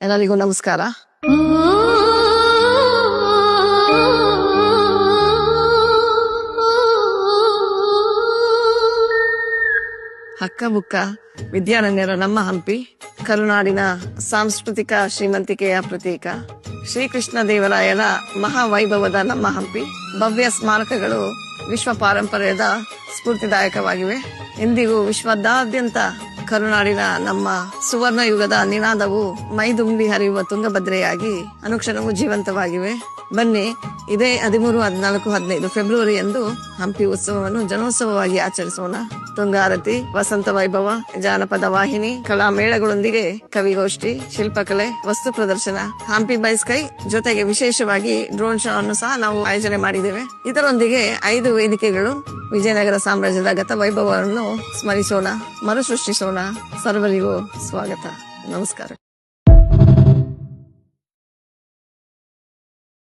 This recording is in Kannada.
ಎಲ್ಲರಿಗೂ ನಮಸ್ಕಾರ. ಹಕ್ಕಬುಕ್ಕ ವಿದ್ಯಾರಣ್ಯರ ನಮ್ಮ ಹಂಪಿ, ಕರುನಾಡಿನ ಸಾಂಸ್ಕೃತಿಕ ಶ್ರೀಮಂತಿಕೆಯ ಪ್ರತೀಕ. ಶ್ರೀಕೃಷ್ಣ ದೇವರಾಯರ ಮಹಾವೈಭವದ ನಮ್ಮ ಹಂಪಿ, ಭವ್ಯ ಸ್ಮಾರಕಗಳು ವಿಶ್ವ ಪಾರಂಪರ್ಯದ ಸ್ಫೂರ್ತಿದಾಯಕವಾಗಿವೆ. ಇಂದಿಗೂ ವಿಶ್ವದಾದ್ಯಂತ ಕರುನಾಡಿನ ನಮ್ಮ ಸುವರ್ಣ ಯುಗದ ನಿನಾದವು ಮೈದುಂಬಿ ಹರಿಯುವ ತುಂಗಭದ್ರೆಯಾಗಿ ಅನುಕ್ಷಣವೂ ಜೀವಂತವಾಗಿವೆ. ಬನ್ನಿ, ಇದೇ ಹದಿಮೂರು, ಹದಿನಾಲ್ಕು, ಹದಿನೈದು ಫೆಬ್ರವರಿ ಎಂದು ಹಂಪಿ ಉತ್ಸವವನ್ನು ಜನೋತ್ಸವವಾಗಿ ಆಚರಿಸೋಣ. ತುಂಗಾರತಿ ವಸಂತ ವೈಭವ, ಜಾನಪದ ವಾಹಿನಿ, ಕಲಾ ಮೇಳಗಳೊಂದಿಗೆ ಕವಿಗೋಷ್ಠಿ, ಶಿಲ್ಪಕಲೆ, ವಸ್ತು ಪ್ರದರ್ಶನ, ಹಂಪಿ ಬೈ ಸ್ಕೈ ಜೊತೆಗೆ ವಿಶೇಷವಾಗಿ ಡ್ರೋನ್ ಶೋ ಅನ್ನು ಸಹ ನಾವು ಆಯೋಜನೆ ಮಾಡಿದ್ದೇವೆ. ಇದರೊಂದಿಗೆ ಐದು ವೇದಿಕೆಗಳು, ವಿಜಯನಗರ ಸಾಮ್ರಾಜ್ಯದ ಗತ ವೈಭವವನ್ನು ಸ್ಮರಿಸೋಣ, ಮರುಸೃಷ್ಟಿಸೋಣ. ಸರ್ವರಿಗೂ ಸ್ವಾಗತ. ನಮಸ್ಕಾರ.